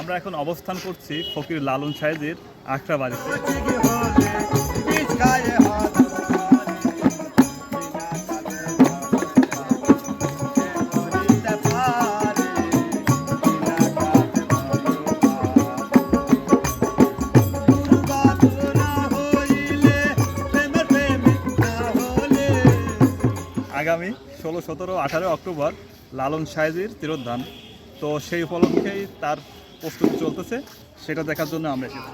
আমরা এখন অবস্থান করছি ফকির লালন সাহেজের আখড়া বাড়িতে। আগামী ষোলো, সতেরো, আঠারো অক্টোবর লালন সাহেজের তিরোধান তো সেই উপলক্ষেই তার প্রস্তুতি চলতেছে সেটা দেখার জন্য আমরা এসেছি।